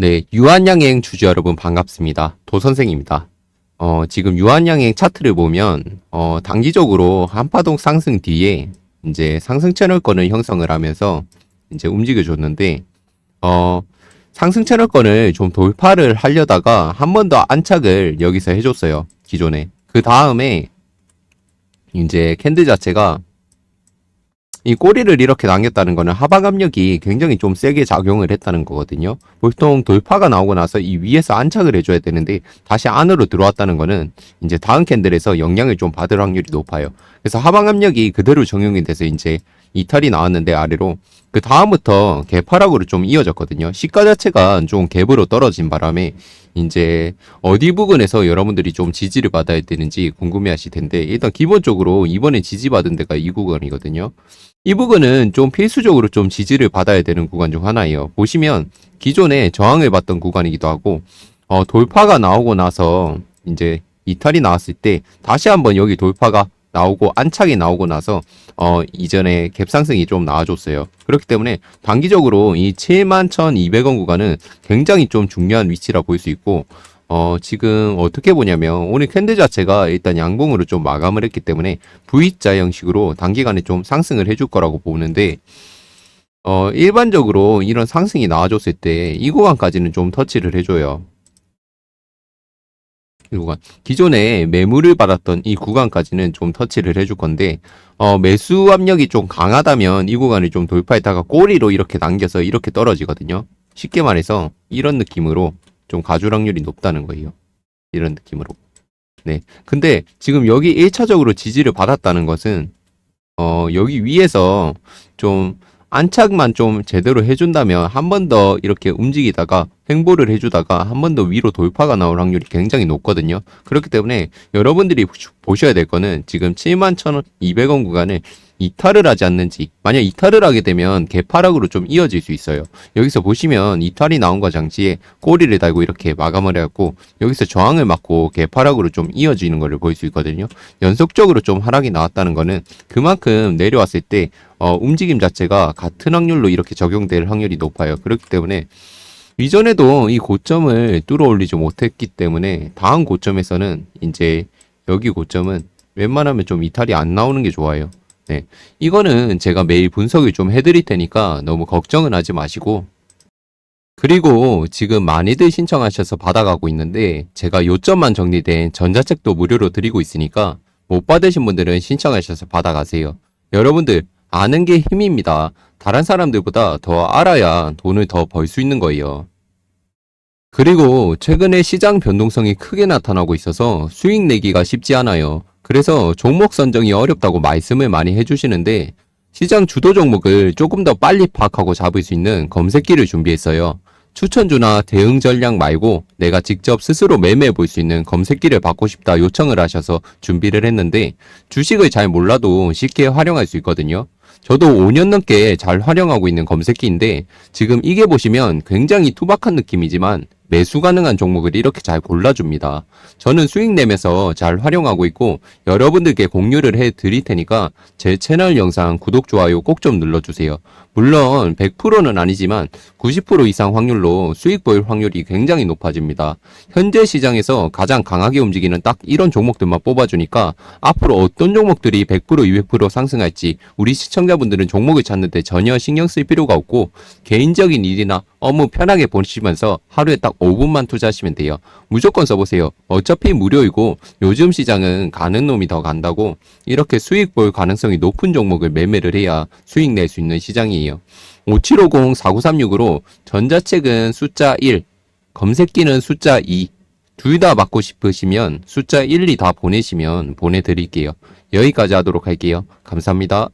네, 유한양행 주주 여러분 반갑습니다. 도선생입니다. 어, 지금 유한양행 차트를 보면 어, 단기적으로 한파동 상승 뒤에 이제 상승 채널권을 형성을 하면서 이제 움직여 줬는데 어, 상승 채널권을 좀 돌파를 하려다가 한 번 더 안착을 여기서 해줬어요. 기존에. 그 다음에 이제 캔들 자체가 이 꼬리를 이렇게 남겼다는 거는 하방 압력이 굉장히 좀 세게 작용을 했다는 거거든요. 보통 돌파가 나오고 나서 이 위에서 안착을 해줘야 되는데 다시 안으로 들어왔다는 거는 이제 다음 캔들에서 영향을 좀 받을 확률이 높아요. 그래서 하방 압력이 그대로 적용이 돼서 이제 이탈이 나왔는데 아래로 그 다음부터 개파락으로 좀 이어졌거든요. 시가 자체가 좀 갭으로 떨어진 바람에 이제 어디 부분에서 여러분들이 좀 지지를 받아야 되는지 궁금해하실 텐데 일단 기본적으로 이번에 지지받은 데가 이 구간이거든요. 이 부분은 좀 필수적으로 좀 지지를 받아야 되는 구간 중 하나예요. 보시면 기존에 저항을 받던 구간이기도 하고 어, 돌파가 나오고 나서 이제 이탈이 나왔을 때 다시 한번 여기 돌파가 나오고 안착이 나오고 나서 어 이전에 갭 상승이 좀 나와줬어요. 그렇기 때문에 단기적으로 이 71,200원 구간은 굉장히 좀 중요한 위치라 볼 수 있고 어 지금 어떻게 보냐면 오늘 캔들 자체가 일단 양봉으로 좀 마감을 했기 때문에 V자 형식으로 단기간에 좀 상승을 해줄 거라고 보는데 어 일반적으로 이런 상승이 나와줬을 때 이 구간까지는 좀 터치를 해줘요. 이 구간. 기존에 매물을 받았던 이 구간까지는 좀 터치를 해줄 건데, 어, 매수 압력이 좀 강하다면 이 구간을 좀 돌파했다가 꼬리로 이렇게 당겨서 이렇게 떨어지거든요. 쉽게 말해서 이런 느낌으로 좀 가줄 확률이 높다는 거예요. 이런 느낌으로. 네. 근데 지금 여기 1차적으로 지지를 받았다는 것은, 어, 여기 위에서 좀 안착만 좀 제대로 해준다면 한 번 더 이렇게 움직이다가 횡보를 해주다가 한 번 더 위로 돌파가 나올 확률이 굉장히 높거든요. 그렇기 때문에 여러분들이 보셔야 될 거는 지금 71,200원 구간을 이탈을 하지 않는지 만약 이탈을 하게 되면 개파락으로 좀 이어질 수 있어요. 여기서 보시면 이탈이 나온 거 장치에 꼬리를 달고 이렇게 마감을 해갖고 여기서 저항을 맞고 개파락으로 좀 이어지는 것을 볼 수 있거든요. 연속적으로 좀 하락이 나왔다는 거는 그만큼 내려왔을 때 어, 움직임 자체가 같은 확률로 이렇게 적용될 확률이 높아요. 그렇기 때문에 이전에도 이 고점을 뚫어 올리지 못했기 때문에 다음 고점에서는 이제 여기 고점은 웬만하면 좀 이탈이 안 나오는 게 좋아요. 네. 이거는 제가 매일 분석을 좀 해드릴 테니까 너무 걱정은 하지 마시고 그리고 지금 많이들 신청하셔서 받아가고 있는데 제가 요점만 정리된 전자책도 무료로 드리고 있으니까 못 받으신 분들은 신청하셔서 받아가세요. 여러분들 아는 게 힘입니다. 다른 사람들보다 더 알아야 돈을 더 벌 수 있는 거예요. 그리고 최근에 시장 변동성이 크게 나타나고 있어서 수익 내기가 쉽지 않아요. 그래서 종목 선정이 어렵다고 말씀을 많이 해주시는데 시장 주도 종목을 조금 더 빨리 파악하고 잡을 수 있는 검색기를 준비했어요. 추천주나 대응 전략 말고 내가 직접 스스로 매매해 볼 수 있는 검색기를 받고 싶다 요청을 하셔서 준비를 했는데 주식을 잘 몰라도 쉽게 활용할 수 있거든요. 저도 5년 넘게 잘 활용하고 있는 검색기인데 지금 이게 보시면 굉장히 투박한 느낌이지만 매수 가능한 종목을 이렇게 잘 골라줍니다. 저는 수익 내면서 잘 활용하고 있고 여러분들께 공유를 해 드릴 테니까 제 채널 영상 구독, 좋아요 꼭 좀 눌러주세요. 물론 100%는 아니지만 90% 이상 확률로 수익 보일 확률이 굉장히 높아집니다. 현재 시장에서 가장 강하게 움직이는 딱 이런 종목들만 뽑아주니까 앞으로 어떤 종목들이 100% 200% 상승할지 우리 시청자분들은 종목을 찾는데 전혀 신경 쓸 필요가 없고 개인적인 일이나 업무 편하게 보시면서 하루에 딱 5분만 투자하시면 돼요. 무조건 써보세요. 어차피 무료이고 요즘 시장은 가는 놈이 더 간다고 이렇게 수익 볼 가능성이 높은 종목을 매매를 해야 수익 낼 수 있는 시장이에요. 5750-4936으로 전자책은 숫자 1, 검색기는 숫자 2, 둘 다 받고 싶으시면 숫자 1, 2 다 보내시면 보내드릴게요. 여기까지 하도록 할게요. 감사합니다.